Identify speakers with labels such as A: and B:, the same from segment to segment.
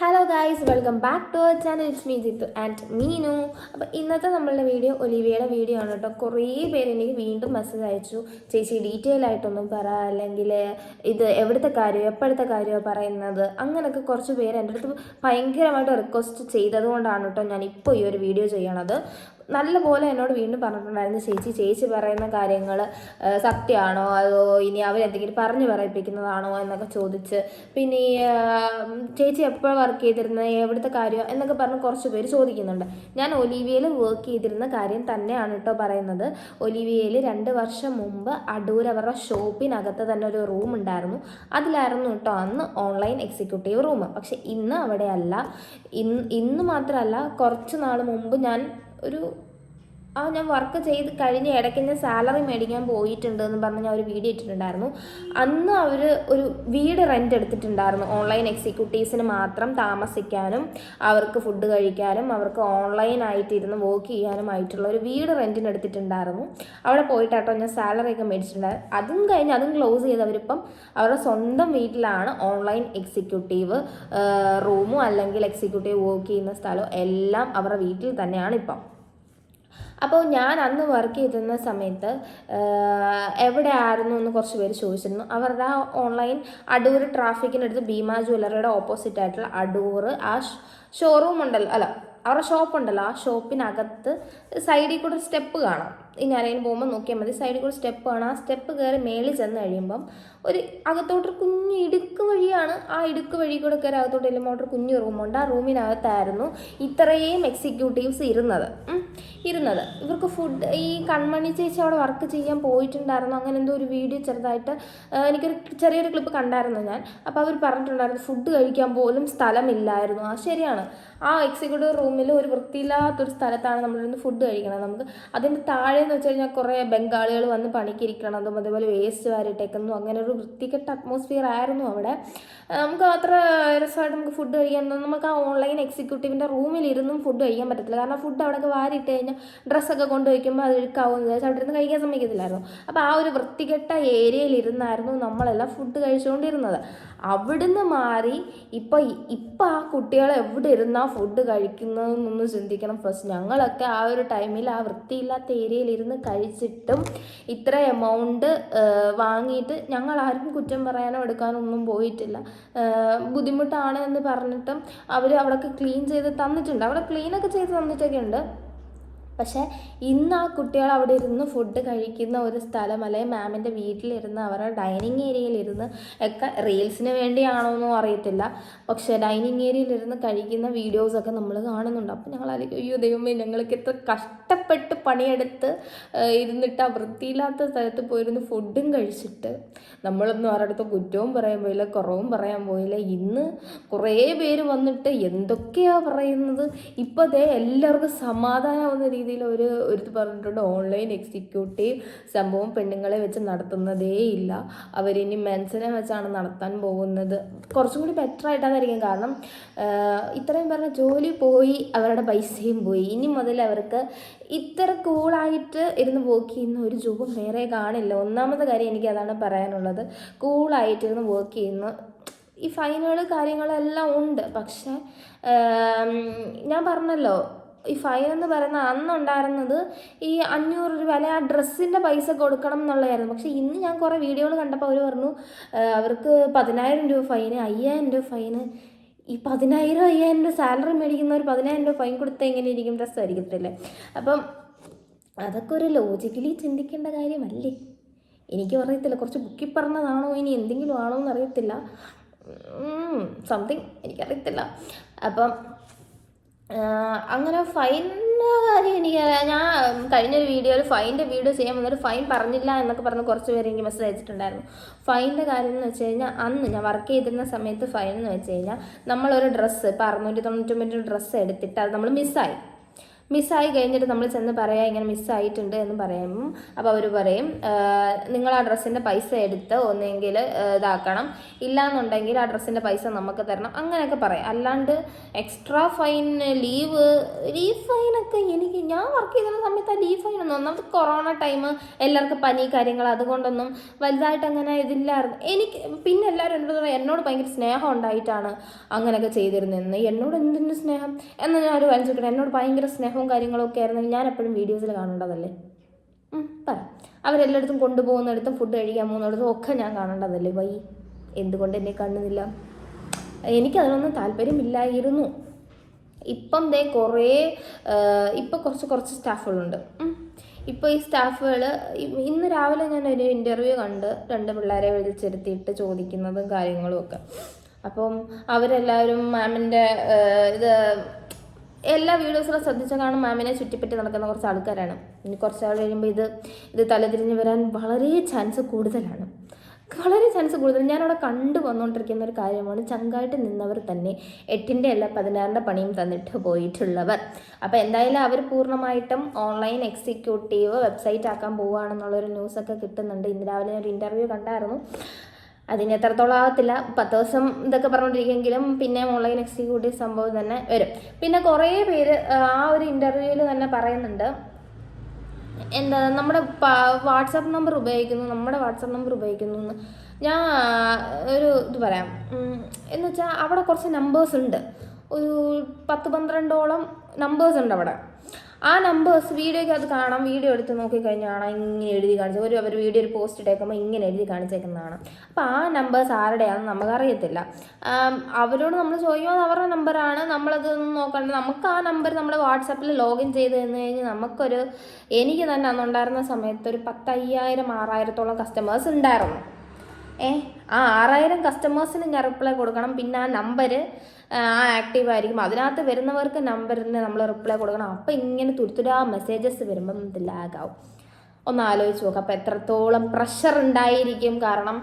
A: Hello guys welcome back to our channel it's me Jithu and Meenu അപ്പോൾ ഇന്നത്തെ നമ്മളുടെ video ഒലിവിയയുടെ video ആണ് കേട്ടോ. കുറേ പേര് എനിക്ക് വീണ്ടും മെസ്സേജ് അയച്ചു. ചേച്ചി ഡീറ്റെയിൽ ആയിട്ടൊന്നും പറ അല്ലെങ്കിൽ ഇത് എവിടുത്തെ കാര്യമോ എപ്പോഴത്തെ കാര്യമോ പറയുന്നത് അങ്ങനെയൊക്കെ കുറച്ച് പേര് എന്റെ അടുത്ത് ഭയങ്കരമായിട്ട് റിക്വസ്റ്റ് ചെയ്തതുകൊണ്ടാണ് കേട്ടോ ഞാൻ ഇപ്പോൾ ഈ ഒരു വീഡിയോ ചെയ്യണത്. നല്ലപോലെ എന്നോട് വീണ്ടും പറഞ്ഞിട്ടുണ്ടായിരുന്നു ചേച്ചി ചേച്ചി പറയുന്ന കാര്യങ്ങൾ സത്യമാണോ? അതോ ഇനി അവരെന്തെങ്കിലും പറഞ്ഞു പറയിപ്പിക്കുന്നതാണോ? എന്നൊക്കെ ചോദിച്ച് പിന്നെ ചേച്ചി എപ്പോൾ വർക്ക് ചെയ്തിരുന്നത് എവിടുത്തെ കാര്യമോ? എന്നൊക്കെ പറഞ്ഞ് കുറച്ച് പേര് ചോദിക്കുന്നുണ്ട്. ഞാൻ ഒലിവിയയിൽ വർക്ക് ചെയ്തിരുന്ന കാര്യം തന്നെയാണ് കേട്ടോ പറയുന്നത്. ഒലിവിയയിൽ രണ്ട് വർഷം മുമ്പ് അടൂർ അവരുടെ ഷോപ്പിനകത്ത് തന്നെ ഒരു റൂം ഉണ്ടായിരുന്നു. അതിലായിരുന്നു കേട്ടോ അന്ന് ഓൺലൈൻ എക്സിക്യൂട്ടീവ് റൂം പക്ഷെ ഇന്ന് അവിടെയല്ല. ഇന്ന് ഇന്ന് മാത്രമല്ല കുറച്ച് നാൾ മുമ്പ് ഞാൻ ഒരു ആ ഞാൻ വർക്ക് ചെയ്ത് കഴിഞ്ഞ് ഇടയ്ക്ക് ഞാൻ സാലറി മേടിക്കാൻ പോയിട്ടുണ്ട് എന്ന് പറഞ്ഞ് ഞാൻ ഒരു വീഡിയോ ഇട്ടിട്ടുണ്ടായിരുന്നു. അന്ന് അവർ ഒരു വീട് റെന്റ് എടുത്തിട്ടുണ്ടായിരുന്നു. ഓൺലൈൻ എക്സിക്യൂട്ടീവ്സിന് മാത്രം താമസിക്കാനും അവർക്ക് ഫുഡ് കഴിക്കാനും അവർക്ക് ഓൺലൈനായിട്ട് ഇരുന്ന് വർക്ക് ചെയ്യാനുമായിട്ടുള്ള ഒരു വീട് റെന്റിന് എടുത്തിട്ടുണ്ടായിരുന്നു. അവിടെ പോയിട്ടാട്ടോ ഞാൻ സാലറി ഒക്കെ മേടിച്ചിട്ടുണ്ടായിരുന്നു അതും കഴിഞ്ഞ് അതും ക്ലോസ് ചെയ്തവരിപ്പം അവരുടെ സ്വന്തം വീട്ടിലാണ് ഓൺലൈൻ എക്സിക്യൂട്ടീവ് റൂമോ അല്ലെങ്കിൽ എക്സിക്യൂട്ടീവ് വർക്ക് ചെയ്യുന്ന സ്ഥലമോ എല്ലാം അവരുടെ വീട്ടിൽ തന്നെയാണ് ഇപ്പം. അപ്പോൾ ഞാൻ അന്ന് വർക്ക് ചെയ്തിരുന്ന സമയത്ത് എവിടെ ആയിരുന്നു എന്ന് കുറച്ച് പേര് ചോദിച്ചിരുന്നു. അവരുടെ ആ ഓൺലൈൻ അടൂർ ട്രാഫിക്കിനടുത്ത് ഭീമ ജ്വല്ലറിയുടെ ഓപ്പോസിറ്റ് ആയിട്ടുള്ള അടൂർ ആ ഷോറൂം ഉണ്ടല്ലോ അല്ല അവരുടെ ഷോപ്പ് ഉണ്ടല്ലോ ആ ഷോപ്പിനകത്ത് സൈഡിൽ കൂടെ സ്റ്റെപ്പ് കാണാം. ഇനി ആരെങ്കിലും പോകുമ്പോൾ നോക്കിയാൽ മതി. സൈഡിൽ കൂടെ സ്റ്റെപ്പ് ആണ്. ആ സ്റ്റെപ്പ് കയറി മേളിൽ ചെന്ന് കഴിയുമ്പം ഒരു അകത്തോട്ടൊരു കുഞ്ഞു ഇടുക്ക് വഴിയാണ്. ആ ഇടുക്ക് വഴി കൂടെ കയറി അകത്തോട്ട് ചെല്ലുമ്പോൾ ഒരു കുഞ്ഞു റൂമുണ്ട് ആ റൂമിനകത്തായിരുന്നു ഇത്രയും എക്സിക്യൂട്ടീവ്സ് ഇരുന്നത്. ഇരുന്നത്. ഇവർക്ക് ഫുഡ് ഈ കൺമണി ചേച്ചി അവിടെ വർക്ക് ചെയ്യാൻ പോയിട്ടുണ്ടായിരുന്നു. അങ്ങനെ എന്തോ ഒരു വീഡിയോ ചെറുതായിട്ട് എനിക്കൊരു ചെറിയൊരു ക്ലിപ്പ് കണ്ടായിരുന്നു ഞാൻ. അപ്പോൾ അവർ പറഞ്ഞിട്ടുണ്ടായിരുന്നു ഫുഡ് കഴിക്കാൻ പോലും സ്ഥലമില്ലായിരുന്നു. ആ ശരിയാണ്. ആ എക്സിക്യൂട്ടീവ് റൂമിൽ ഒരു വൃത്തിയില്ലാത്തൊരു സ്ഥലത്താണ് നമ്മളിരുന്ന് ഫുഡ് കഴിക്കണം നമുക്ക് അതിന്റെ താഴെ എന്ന് വെച്ച് കഴിഞ്ഞാൽ കുറേ ബംഗാളികൾ വന്ന് പണിക്കിരിക്കണതും അതുപോലെ വേസ്റ്റ് വാരിട്ടേക്കുന്നതും അങ്ങനെ ഒരു വൃത്തികെട്ട അറ്റ്മോസ്ഫിയർ ആയിരുന്നു അവിടെ. നമുക്ക് അത്ര രസമായിട്ട് നമുക്ക് ഫുഡ് കഴിക്കാൻ നമുക്ക് ആ ഓൺലൈൻ എക്സിക്യൂട്ടീവിന്റെ റൂമിലിരുന്നും ഫുഡ് കഴിക്കാൻ പറ്റത്തില്ല. കാരണം ഫുഡ് അവിടെയൊക്കെ വാരിയിട്ട് കഴിഞ്ഞാൽ ഡ്രസ്സൊക്കെ കൊണ്ട് വയ്ക്കുമ്പോൾ അത് ഇഴുക്കാവുന്നത് വെച്ചാൽ അവിടെ ഇരുന്ന് കഴിക്കാൻ സമ്മതിക്കത്തില്ലായിരുന്നു. അപ്പോൾ ആ ഒരു വൃത്തികെട്ട ഏരിയയിൽ ഇരുന്നായിരുന്നു നമ്മളെല്ലാം ഫുഡ് കഴിച്ചുകൊണ്ടിരുന്നത് അവിടുന്ന് മാറി ഇപ്പം ഇപ്പം ആ കുട്ടികൾ എവിടെ ഇരുന്നാ ഫുഡ് കഴിക്കുന്നതെന്നൊന്ന് ചിന്തിക്കണം. ഫസ്റ്റ് ഞങ്ങളൊക്കെ ആ ഒരു ടൈമിൽ ആ വൃത്തിയില്ലാത്ത ഏരിയയിൽ ഇരുന്ന് കഴിച്ചിട്ടും ഇത്ര എമൗണ്ട് വാങ്ങിയിട്ട് ഞങ്ങൾ ആർക്കും കുറ്റം പറയാനോ എടുക്കാനോ ഒന്നും പോയിട്ടില്ല ബുദ്ധിമുട്ടാണ് എന്ന് പറഞ്ഞിട്ടും അവർ അവിടെയൊക്കെ ക്ലീൻ ചെയ്ത് തന്നിട്ടുണ്ട്. അവിടെ ക്ലീനൊക്കെ ചെയ്ത് തന്നിട്ടൊക്കെ ഉണ്ട്. പക്ഷേ ഇന്ന് ആ കുട്ടികൾ അവിടെ ഇരുന്ന് ഫുഡ് കഴിക്കുന്ന ഒരു സ്ഥലം അല്ലെങ്കിൽ മാമിന്റെ വീട്ടിലിരുന്ന് അവരുടെ ഡൈനിങ് ഏരിയയിലിരുന്ന് ഒക്കെ റീൽസിന് വേണ്ടിയാണോ എന്നും അറിയത്തില്ല. പക്ഷേ ഡൈനിങ് ഏരിയയിലിരുന്ന് കഴിക്കുന്ന വീഡിയോസൊക്കെ നമ്മൾ കാണുന്നുണ്ട്. അപ്പോൾ ഞങ്ങൾ ആലോചിക്കും അയ്യോ ദൈവമേ ഞങ്ങൾക്ക് ഇത്ര കഷ്ടപ്പെട്ട് പണിയെടുത്ത് ഇരുന്നിട്ട് ആ വൃത്തിയില്ലാത്ത സ്ഥലത്ത് പോയിരുന്ന് ഫുഡും കഴിച്ചിട്ട് നമ്മളൊന്നും ആരുടെ കുറ്റവും പറയാൻ പോയില്ല കുറവും പറയാൻ പോയില്ല. ഇന്ന് കുറേ പേര് വന്നിട്ട് എന്തൊക്കെയാണ് പറയുന്നത്? ഇപ്പോൾ ദേ എല്ലാവർക്കും സമാധാനമാവുന്ന രീതിയിൽ ഒരു ഒരു പറഞ്ഞിട്ടുണ്ട് ഓൺലൈൻ എക്സിക്യൂട്ടീവ് സംഭവം പെണ്ണുങ്ങളെ വെച്ച് നടത്തുന്നതേ ഇല്ല. അവരിനി മെൻസിനെ വെച്ചാണ് നടത്താൻ പോകുന്നത്. കുറച്ചും കൂടി ബെറ്റർ ആയിട്ടായിരിക്കും കാരണം ഇത്രയും പറഞ്ഞ ജോലി പോയി അവരുടെ പൈസയും പോയി. ഇനി മുതൽ അവർക്ക് ഇത്ര കൂളായിട്ട് ഇരുന്ന് വർക്ക് ചെയ്യുന്ന ഒരു ജോബും വേറെ കാണില്ല. ഒന്നാമത്തെ കാര്യം എനിക്ക് അതാണ് പറയാനുള്ളത്. കൂളായിട്ട് ഇരുന്ന് വർക്ക് ചെയ്യുന്ന ഈ ഫൈനുകൾ കാര്യങ്ങളെല്ലാം ഉണ്ട്. പക്ഷേ ഞാൻ പറഞ്ഞല്ലോ ഈ ഫൈൻ എന്ന് പറയുന്ന അന്നുണ്ടായിരുന്നത് ഈ അഞ്ഞൂറ് രൂപ അല്ലെ ആ ഡ്രസ്സിന്റെ പൈസ കൊടുക്കണം എന്നുള്ളതായിരുന്നു. പക്ഷേ ഇന്ന് ഞാൻ കുറേ വീഡിയോകൾ കണ്ടപ്പോൾ അവർ പറഞ്ഞു അവർക്ക് പതിനായിരം രൂപ ഫൈന് അയ്യായിരം രൂപ ഫൈന് ഈ പതിനായിരം അയ്യായിരം രൂപ സാലറി മേടിക്കുന്നവർ പതിനായിരം രൂപ ഫൈൻ കൊടുത്താൽ എങ്ങനെ ഇരിക്കും ഡ്രസ്സ് ആയിരിക്കത്തില്ലേ അപ്പം അതൊക്കെ ഒരു ലോജിക്കലി ചിന്തിക്കേണ്ട കാര്യമല്ലേ? എനിക്ക് അറിയത്തില്ല കുറച്ച് ബുക്കി പറഞ്ഞതാണോ ഇനി എന്തെങ്കിലും ആണോ എന്ന് അറിയത്തില്ല സംതിങ് എനിക്കറിയത്തില്ല. അപ്പം അങ്ങനെ ഫൈനിന്റെ കാര്യം എനിക്ക് ഞാൻ കഴിഞ്ഞൊരു വീഡിയോയിൽ ഫൈന്റെ വീഡിയോ ചെയ്യാൻ വന്നിട്ട് ഫൈൻ പറഞ്ഞില്ല എന്നൊക്കെ പറഞ്ഞ് കുറച്ച് പേര് എനിക്ക് മെസ്സേജ് അയച്ചിട്ടുണ്ടായിരുന്നു. ഫൈന്റെ കാര്യം എന്ന് വെച്ച് കഴിഞ്ഞാൽ അന്ന് ഞാൻ വർക്ക് ചെയ്തിരുന്ന സമയത്ത് ഫൈൻ എന്ന് വെച്ച് കഴിഞ്ഞാൽ നമ്മളൊരു ഡ്രസ്സ് ഇപ്പോൾ അറുന്നൂറ്റി തൊണ്ണൂറ്റൊമ്പതിന്റെ ഡ്രസ്സ് എടുത്തിട്ട് അത് നമ്മൾ മിസ്സായി മിസ്സായി കഴിഞ്ഞിട്ട് നമ്മൾ ചെന്ന് പറയാം ഇങ്ങനെ മിസ്സായിട്ടുണ്ട് എന്ന് പറയുമ്പം അപ്പോൾ അവർ പറയും നിങ്ങൾ ആ ഡ്രസ്സിന്റെ പൈസ എടുത്ത് ഒന്നെങ്കിൽ ഇതാക്കണം. ഇല്ലാന്നുണ്ടെങ്കിൽ ആ ഡ്രസ്സിന്റെ പൈസ നമുക്ക് തരണം. അങ്ങനെയൊക്കെ പറയാം. അല്ലാണ്ട് എക്സ്ട്രാ ഫൈൻ ലീവ് ലീവ് ഫൈനൊക്കെ എനിക്ക് ഞാൻ വർക്ക് ചെയ്തിരുന്ന സമയത്ത് ആ ലീവ് ഫൈൻ ഒന്നും ഒന്നാമത് കൊറോണ ടൈം എല്ലാവർക്കും പനി കാര്യങ്ങൾ അതുകൊണ്ടൊന്നും വലുതായിട്ട് അങ്ങനെ ഇതില്ലായിരുന്നു. എനിക്ക് പിന്നെ എല്ലാവരും എന്നോട് എന്നോട് ഭയങ്കര സ്നേഹം ഉണ്ടായിട്ടാണ് അങ്ങനെയൊക്കെ ചെയ്തിരുന്നതെന്ന്. എന്നോട് എന്തിന്റെ സ്നേഹം? എന്ന് ഞാൻ ഒരു വലിച്ചിട്ട് എന്നോട് ഭയങ്കര സ്നേഹവും കാര്യങ്ങളും ഒക്കെ ആയിരുന്നെങ്കിൽ ഞാൻ എപ്പോഴും വീഡിയോസിൽ കാണേണ്ടതല്ലേ പറ. അവരെല്ലായിടത്തും കൊണ്ടുപോകുന്നിടത്തും ഫുഡ് കഴിക്കാൻ പോകുന്നിടത്തും ഒക്കെ ഞാൻ കാണേണ്ടതല്ലേ? വൈ എന്തുകൊണ്ട് എന്നെ കാണുന്നില്ല? എനിക്കതിനൊന്നും താല്പര്യമില്ലായിരുന്നു. ഇപ്പം ദേ കുറേ ഇപ്പം കുറച്ച് കുറച്ച് സ്റ്റാഫുകളുണ്ട്. ഇപ്പോൾ ഈ സ്റ്റാഫുകൾ ഇന്ന് രാവിലെ ഞാൻ ഒരു ഇന്റർവ്യൂ കണ്ട് രണ്ട് പിള്ളേരെ വിളിച്ചിരുത്തിയിട്ട് ചോദിക്കുന്നതും കാര്യങ്ങളും ഒക്കെ. അപ്പം അവരെല്ലാവരും മാമിന്റെ ഇത് എല്ലാ വീഡിയോസിലും ശ്രദ്ധിച്ച കാണും. മാമിനെ ചുറ്റിപ്പറ്റി നടക്കുന്ന കുറച്ച് ആൾക്കാരാണ്. ഇനി കുറച്ച് ആൾ കഴിയുമ്പോൾ ഇത് ഇത് തലതിരിഞ്ഞ് വരാൻ വളരെ ചാൻസ് കൂടുതലാണ്. വളരെ ചാൻസ് കൂടുതൽ. ഞാനവിടെ കണ്ടു വന്നുകൊണ്ടിരിക്കുന്ന ഒരു കാര്യമാണ്. ചങ്കായിട്ട് നിന്നവർ തന്നെ എട്ടിന്റെ അല്ല പതിനാറിന്റെ പണിയും തന്നിട്ട് പോയിട്ടുള്ളവർ. അപ്പോൾ എന്തായാലും അവർ പൂർണമായിട്ടും ഓൺലൈൻ എക്സിക്യൂട്ടീവ് വെബ്സൈറ്റ് ആക്കാൻ പോവുകയാണെന്നുള്ളൊരു ന്യൂസൊക്കെ കിട്ടുന്നുണ്ട്. ഇന്ന് രാവിലെ ഒരു ഇന്റർവ്യൂ കണ്ടായിരുന്നു. അതിന് എത്രത്തോളം ആകത്തില്ല പത്ത് ദിവസം ഇതൊക്കെ പറഞ്ഞുകൊണ്ടിരിക്കുമെങ്കിലും പിന്നെ ഓൺലൈൻ എക്സിക്യൂട്ടീവ് സംഭവം തന്നെ വരും. പിന്നെ കുറേ പേര് ആ ഒരു ഇന്റർവ്യൂവിൽ തന്നെ പറയുന്നുണ്ട്. എന്താ നമ്മുടെ വാട്സാപ്പ് നമ്പർ ഉപയോഗിക്കുന്നു നമ്മുടെ വാട്സാപ്പ് നമ്പർ ഉപയോഗിക്കുന്നു എന്ന്. ഞാൻ ഒരു ഇത് പറയാം. എന്ന് വെച്ചാൽ അവിടെ കുറച്ച് നമ്പേഴ്സ് ഉണ്ട്. ഒരു പത്ത് പന്ത്രണ്ടോളം നമ്പേഴ്സ് ഉണ്ട് അവിടെ. ആ നമ്പേഴ്സ് വീഡിയോയ്ക്ക് അത് കാണാം. വീഡിയോ എടുത്ത് നോക്കിക്കഴിഞ്ഞാൽ കാണാം ഇങ്ങനെ എഴുതി കാണിച്ചു ഒരു അവർ വീഡിയോ ഒരു പോസ്റ്റ് ഇട്ടേക്കുമ്പോൾ ഇങ്ങനെ എഴുതി കാണിച്ചേക്കുന്നതാണ്. അപ്പോൾ ആ നമ്പേഴ്സ് ആരുടെയാണെന്ന് നമുക്കറിയത്തില്ല. അവരോട് നമ്മൾ ചോദിക്കുമ്പോൾ അവരുടെ നമ്പറാണ് നമ്മളത് നോക്കണ്ട. നമുക്ക് ആ നമ്പർ നമ്മൾ വാട്സാപ്പിൽ ലോഗിൻ ചെയ്ത് തന്നു കഴിഞ്ഞാൽ നമുക്കൊരു എനിക്ക് തന്നെ അന്നുണ്ടായിരുന്ന സമയത്ത് ഒരു പത്തയ്യായിരം ആറായിരത്തോളം കസ്റ്റമേഴ്സ് ഉണ്ടായിരുന്നു. ഏ ആ ആറായിരം കസ്റ്റമേഴ്സിന് ഞാൻ റിപ്ലൈ കൊടുക്കണം. പിന്നെ ആ നമ്പർ ആ ആക്റ്റീവ് ആയിരിക്കും. അതിനകത്ത് വരുന്നവർക്ക് നമ്പറിന് നമ്മൾ റിപ്ലൈ കൊടുക്കണം. അപ്പം ഇങ്ങനെ തുരുത്തുരാ മെസ്സേജസ് വരുമ്പം ഇത് ലാഗാവും ഒന്ന് ആലോചിച്ച് നോക്കാം. അപ്പോൾ എത്രത്തോളം പ്രഷർ ഉണ്ടായിരിക്കും. കാരണം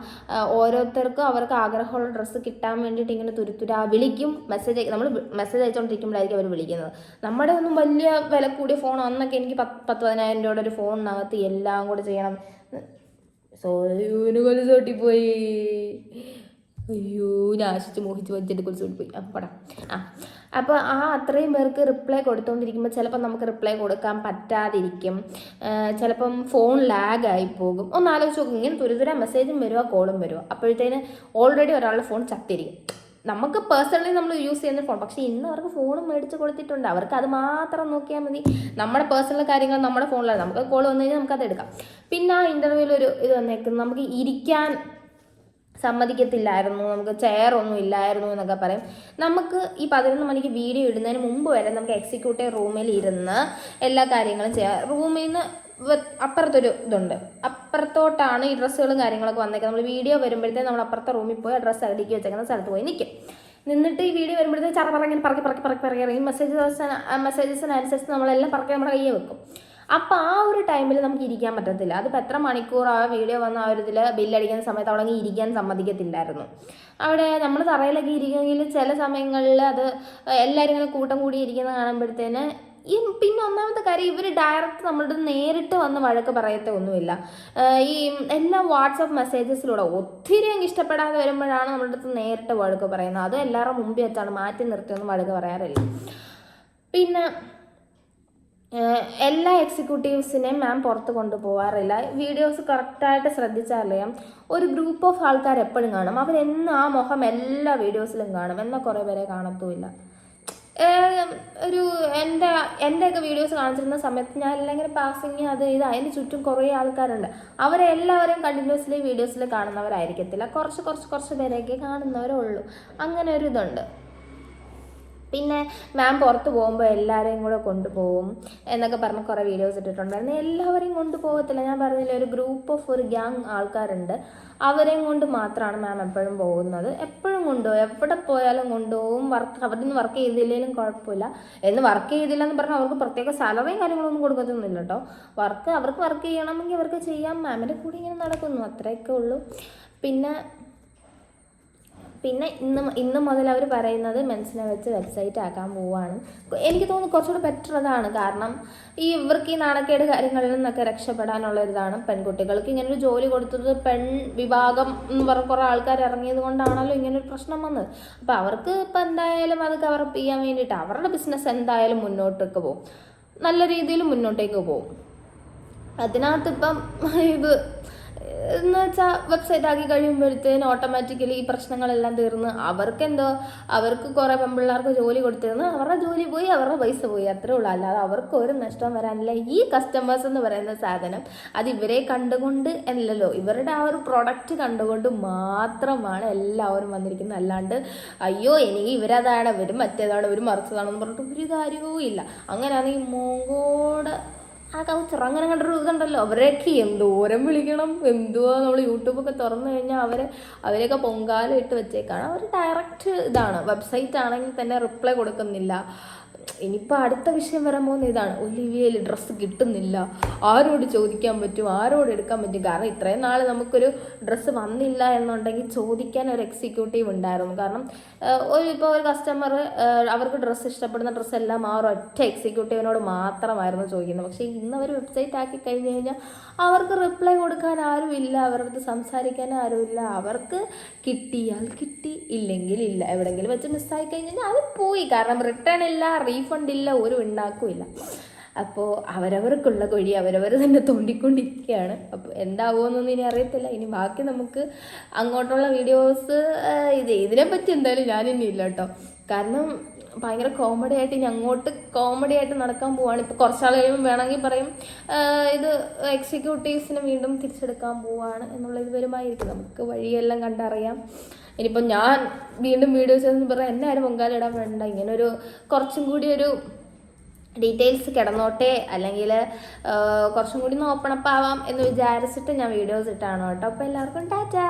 A: ഓരോരുത്തർക്കും അവർക്ക് ആഗ്രഹമുള്ള ഡ്രസ്സ് കിട്ടാൻ വേണ്ടിയിട്ട് ഇങ്ങനെ തുരുത്തുരാ വിളിക്കും. മെസ്സേജ് നമ്മൾ മെസ്സേജ് അയച്ചുകൊണ്ടിരിക്കുമ്പോഴായിരിക്കും അവർ വിളിക്കുന്നത്. നമ്മുടെ ഒന്നും വലിയ വില കൂടിയ ഫോൺ അന്നൊക്കെ എനിക്ക് പത്ത് പതിനായിരം രൂപയുടെ ഒരു ഫോണിനകത്ത് എല്ലാം കൂടെ ചെയ്യണം. സോയുവിന് കൊലുസ് പൊട്ടിപ്പോയി. അയ്യോ നാശിച്ച് മോഹിച്ച് വലിച്ചിട്ട് കൊലുസ് പൊട്ടിപ്പോയി. അപ്പടാ പടാം. ആ അപ്പോൾ ആ അത്രയും പേർക്ക് റിപ്ലൈ കൊടുത്തുകൊണ്ടിരിക്കുമ്പോൾ ചിലപ്പോൾ നമുക്ക് റിപ്ലൈ കൊടുക്കാൻ പറ്റാതിരിക്കും. ചിലപ്പം ഫോൺ ലാഗായി പോകും. ഒന്ന് ആലോചിച്ച് നോക്കും ഇങ്ങനെ തുരുതുര മെസ്സേജും വരുമോ കോളും വരുമോ അപ്പോഴത്തേന് ഓൾറെഡി ഒരാളുടെ ഫോൺ ചത്തിരിക്കും. നമുക്ക് പേഴ്സണലി നമ്മൾ യൂസ് ചെയ്യുന്ന ഫോൺ പക്ഷേ ഇന്ന് അവർക്ക് ഫോൺ മേടിച്ച് കൊടുത്തിട്ടുണ്ട്. അവർക്ക് അത് മാത്രം നോക്കിയാൽ മതി. നമ്മുടെ പേഴ്സണൽ കാര്യങ്ങൾ നമ്മുടെ ഫോണിലാണ് നമുക്ക് കോൾ വന്നു കഴിഞ്ഞാൽ നമുക്കത് എടുക്കാം. പിന്നെ ആ ഇന്റർവ്യൂവിൽ ഒരു ഇത് വന്നേക്കുന്നത് നമുക്ക് ഇരിക്കാൻ സമ്മതിക്കത്തില്ലായിരുന്നു. നമുക്ക് ചെയർ ഒന്നും ഇല്ലായിരുന്നു എന്നൊക്കെ പറയും. നമുക്ക് ഈ പതിനൊന്ന് മണിക്ക് വീഡിയോ ഇടുന്നതിന് മുമ്പ് വരെ നമുക്ക് എക്സിക്യൂട്ടീവ് റൂമിൽ ഇരുന്ന് എല്ലാ കാര്യങ്ങളും ചെയ്യാം. റൂമിൽ നിന്ന് അപ്പുറത്തൊരു ഇതുണ്ട്. അപ്പുറത്തോട്ടാണ് ഈ ഡ്രസ്സുകളും കാര്യങ്ങളൊക്കെ വന്നേക്കുന്നത്. നമ്മൾ വീഡിയോ വരുമ്പോഴത്തേക്ക് നമ്മൾ അപ്പുറത്തെ റൂമിൽ പോയി ഡ്രസ്സ് അടുക്കി വെച്ചേക്കുന്ന സ്ഥലത്ത് പോയി നിൽക്കും നിന്നിട്ട് ഈ വീഡിയോ വരുമ്പോഴത്തേക്ക് ചറ ഇങ്ങനെ പറക്കി പറക്കി പറക്കി പറക്കി ഇറങ്ങി മെസ്സേജസ് മെസ്സേജസിനനുസരിച്ച് നമ്മളെല്ലാം പറക്കി നമ്മുടെ കയ്യിൽ വെക്കും. അപ്പോൾ ആ ഒരു ടൈമിൽ നമുക്ക് ഇരിക്കാൻ പറ്റത്തില്ല. അതിപ്പോൾ എത്ര മണിക്കൂർ ആ വീഡിയോ വന്ന ആ ഒരു ഇതിൽ ബില്ലടിക്കുന്ന സമയത്ത് അവിടെ ഇരിക്കാൻ സമ്മതിക്കത്തില്ലായിരുന്നു. അവിടെ നമ്മൾ തറയിലൊക്കെ ഇരിക്കുമെങ്കിൽ ചില സമയങ്ങളിൽ അത് എല്ലാവരും ഇങ്ങനെ കൂട്ടം കൂടി ഇരിക്കുന്നത് കാണുമ്പോഴത്തേന് ഈ പിന്നെ ഒന്നാമത്തെ കാര്യം ഇവർ ഡയറക്റ്റ് നമ്മളുടെ നേരിട്ട് വന്ന് വഴക്ക് പറയത്തെ ഒന്നുമില്ല. ഈ എല്ലാ വാട്സപ്പ് മെസ്സേജസിലൂടെ ഒത്തിരി അങ്ങ് ഇഷ്ടപ്പെടാതെ വരുമ്പോഴാണ് നമ്മളുടെ അടുത്ത് നേരിട്ട് വഴക്ക് പറയുന്നത്. അത് എല്ലാവരുടെ മുമ്പിൽ വെച്ചാണ് മാറ്റി നിർത്തിയൊന്നും വഴക്ക് പറയാറില്ല. പിന്നെ എല്ലാ എക്സിക്യൂട്ടീവ്സിനെയും മാം പുറത്ത് കൊണ്ടുപോകാറില്ല വീഡിയോസ് കറക്റ്റായിട്ട് ശ്രദ്ധിച്ചറിയാം ഒരു ഗ്രൂപ്പ് ഓഫ് ആൾക്കാർ എപ്പോഴും കാണും. അവരെന്നും ആ മുഖം എല്ലാ വീഡിയോസിലും കാണും. എന്നാൽ കുറേ പേരെ കാണത്തുമില്ല. ഒരു എന്റെ എന്റെയൊക്കെ വീഡിയോസ് കാണിച്ചിരുന്ന സമയത്ത് ഞാൻ ഇങ്ങനെ പാസിങ് അത് ഇത് അതിന് ചുറ്റും കുറേ ആൾക്കാരുണ്ട്. അവരെ എല്ലാവരെയും കണ്ടിന്യൂസ്ലി വീഡിയോസിൽ കാണുന്നവരായിരിക്കത്തില്ല. കുറച്ച് കുറച്ച് കുറച്ച് പേരെയൊക്കെ കാണുന്നവരേ ഉള്ളൂ. അങ്ങനെ ഒരു ഇതുണ്ട്. പിന്നെ മാം പുറത്ത് പോകുമ്പോൾ എല്ലാവരെയും കൂടെ കൊണ്ടുപോകും എന്നൊക്കെ പറഞ്ഞ് കുറേ വീഡിയോസ് ഇട്ടിട്ടുണ്ടായിരുന്നു. എല്ലാവരെയും കൊണ്ടുപോകത്തില്ല. ഞാൻ പറഞ്ഞില്ല ഒരു ഗ്രൂപ്പ് ഓഫ് ഒരു ഗ്യാങ് ആൾക്കാരുണ്ട്. അവരെയും കൊണ്ട് മാത്രമാണ് മാം എപ്പോഴും പോകുന്നത്. എപ്പോഴും കൊണ്ടുപോകും എവിടെ പോയാലും കൊണ്ടുപോകും വർക്ക് അവിടെ നിന്ന് വർക്ക് ചെയ്തില്ലെങ്കിലും കുഴപ്പമില്ല. എന്ന് വർക്ക് ചെയ്തില്ല എന്ന് പറഞ്ഞാൽ അവർക്ക് പ്രത്യേക സാലറിയും കാര്യങ്ങളൊന്നും കൊടുക്കത്തൊന്നുമില്ല കേട്ടോ. വർക്ക് അവർക്ക് വർക്ക് ചെയ്യണമെങ്കിൽ അവർക്ക് ചെയ്യാം. മാമിന്റെ കൂടെ ഇങ്ങനെ നടക്കുന്നു. അത്രയൊക്കെ ഉള്ളൂ. പിന്നെ പിന്നെ ഇന്ന് ഇന്ന് മുതൽ അവർ പറയുന്നത് മെൻസിനെ വെച്ച് വെബ്സൈറ്റ് ആക്കാൻ പോവുകയാണ് എനിക്ക് തോന്നുന്നു കുറച്ചുകൂടെ ബെറ്റർ അതാണ്. കാരണം ഈ ഇവർക്ക് ഈ നാണക്കേട് കാര്യങ്ങളിൽ നിന്നൊക്കെ രക്ഷപ്പെടാനുള്ള ഇതാണ് പെൺകുട്ടികൾക്ക്. ഇങ്ങനൊരു ജോലി കൊടുത്തത് പെൺ വിഭാഗം എന്ന് പറഞ്ഞ കുറേ ആൾക്കാർ ഇറങ്ങിയത് കൊണ്ടാണല്ലോ ഇങ്ങനൊരു പ്രശ്നം വന്നത്. അപ്പോൾ അവർക്ക് ഇപ്പം എന്തായാലും അത് കവറപ്പ് ചെയ്യാൻ വേണ്ടിയിട്ട് അവരുടെ ബിസിനസ് എന്തായാലും മുന്നോട്ടേക്ക് പോകും നല്ല രീതിയിൽ മുന്നോട്ടേക്ക് പോകും അതിനകത്ത് ഇപ്പം ഇത് എന്ന് വെച്ചാൽ വെബ്സൈറ്റ് ആക്കി കഴിയുമ്പോഴത്തേന് ഓട്ടോമാറ്റിക്കലി ഈ പ്രശ്നങ്ങളെല്ലാം തീർന്ന് അവർക്കെന്തോ അവർക്ക് കുറേ പെൺപിള്ളേർക്ക് ജോലി കൊടുത്തിരുന്നു അവരുടെ ജോലി പോയി അവരുടെ പൈസ പോയി അത്രേ ഉള്ളൂ. അല്ലാതെ അവർക്ക് ഒരു നഷ്ടം വരാനില്ല. ഈ കസ്റ്റമേഴ്സ് എന്ന് പറയുന്ന സാധനം അത് ഇവരെ കണ്ടുകൊണ്ട് അല്ലല്ലോ ഇവരുടെ ആ ഒരു പ്രൊഡക്റ്റ് കണ്ടുകൊണ്ട് മാത്രമാണ് എല്ലാവരും വന്നിരിക്കുന്നത്. അല്ലാണ്ട് അയ്യോ എനിക്ക് ഇവരതാണ് ഇവരും മറ്റേതാണ് ഇവർ മറിച്ചതാണെന്ന് പറഞ്ഞിട്ട് ഒരു കാര്യവും ഇല്ല. അങ്ങനെയാണെങ്കിൽ മോങ്കോട് ആ കൗച്ചർ അങ്ങനെ കണ്ടൊരു ഇതുണ്ടല്ലോ. അവരെയൊക്കെ എന്തോരം വിളിക്കണം. എന്തുവാ നമ്മൾ യൂട്യൂബൊക്കെ തുറന്നു കഴിഞ്ഞാൽ അവരെ അവരെയൊക്കെ പൊങ്കാലം ഇട്ട് വെച്ചേക്കാണ്. അവർ ഡയറക്റ്റ് ഇതാണ്. വെബ്സൈറ്റ് ആണെങ്കിൽ തന്നെ റിപ്ലൈ കൊടുക്കുന്നില്ല. ഇനിയിപ്പോൾ അടുത്ത വിഷയം വരാൻ പോകുന്ന ഇതാണ്. ഒലിവിയയിൽ ഡ്രസ്സ് കിട്ടുന്നില്ല. ആരോട് ചോദിക്കാൻ പറ്റും? ആരോട് എടുക്കാൻ പറ്റും? കാരണം ഇത്രയും നാൾ നമുക്കൊരു ഡ്രസ്സ് വന്നില്ല എന്നുണ്ടെങ്കിൽ ചോദിക്കാൻ ഒരു എക്സിക്യൂട്ടീവ് ഉണ്ടായിരുന്നു. കാരണം ഒരു ഇപ്പോൾ ഒരു കസ്റ്റമർ അവർക്ക് ഡ്രസ്സ് ഇഷ്ടപ്പെടുന്ന ഡ്രസ്സ് എല്ലാം ആ ഒരു ഒറ്റ എക്സിക്യൂട്ടീവിനോട് മാത്രമായിരുന്നു ചോദിക്കുന്നത്. പക്ഷേ ഇന്ന് അവർ വെബ്സൈറ്റ് ആക്കി കഴിഞ്ഞ് കഴിഞ്ഞാൽ അവർക്ക് റിപ്ലൈ കൊടുക്കാൻ ആരുമില്ല. അവരുടെ സംസാരിക്കാൻ ആരുമില്ല. അവർക്ക് കിട്ടിയാൽ കിട്ടി ഇല്ലെങ്കിൽ ഇല്ല. എവിടെയെങ്കിലും വെച്ച് മിസ്സായി കഴിഞ്ഞാൽ അത് പോയി. കാരണം റിട്ടേൺ ഇല്ല റീഫണ്ട് ഇല്ല ഒരു ഉണ്ടാക്കുമില്ല അപ്പോൾ അവരവർക്കുള്ള കൊഴി അവരവർ തന്നെ തോണ്ടിക്കൊണ്ടിരിക്കുകയാണ് അപ്പോൾ എന്താവുമെന്നൊന്നും ഇനി അറിയത്തില്ല. ഇനി ബാക്കി നമുക്ക് അങ്ങോട്ടുള്ള വീഡിയോസ് ഇത് ഇതിനെപ്പറ്റി എന്തായാലും ഞാനിനി ഇല്ല കേട്ടോ. കാരണം ഭയങ്കര കോമഡി ആയിട്ട് ഇനി അങ്ങോട്ട് കോമഡി ആയിട്ട് നടക്കാൻ പോവാണ്. ഇപ്പോൾ കുറച്ചാൾ കഴിയുമ്പോൾ വേണമെങ്കിൽ പറയും ഇത് എക്സിക്യൂട്ടീവ്സിനെ വീണ്ടും തിരിച്ചെടുക്കാൻ പോവാണ് എന്നുള്ള ഇത് വരുമായിരിക്കും. നമുക്ക് വഴിയെല്ലാം കണ്ടറിയാം. ഇനിയിപ്പോൾ ഞാൻ വീണ്ടും വീഡിയോസ് എന്ന് പറഞ്ഞാൽ ആരും പൊങ്കാലിടാൻ വേണ്ട. ഇങ്ങനൊരു കുറച്ചും കൂടി ഒരു ഡീറ്റെയിൽസ് കിടന്നോട്ടെ അല്ലെങ്കിൽ കുറച്ചും കൂടി ആവാം എന്ന് വിചാരിച്ചിട്ട് ഞാൻ വീഡിയോസ് ഇട്ടാണ് കേട്ടോ. അപ്പോൾ എല്ലാവർക്കും ടാറ്റാ.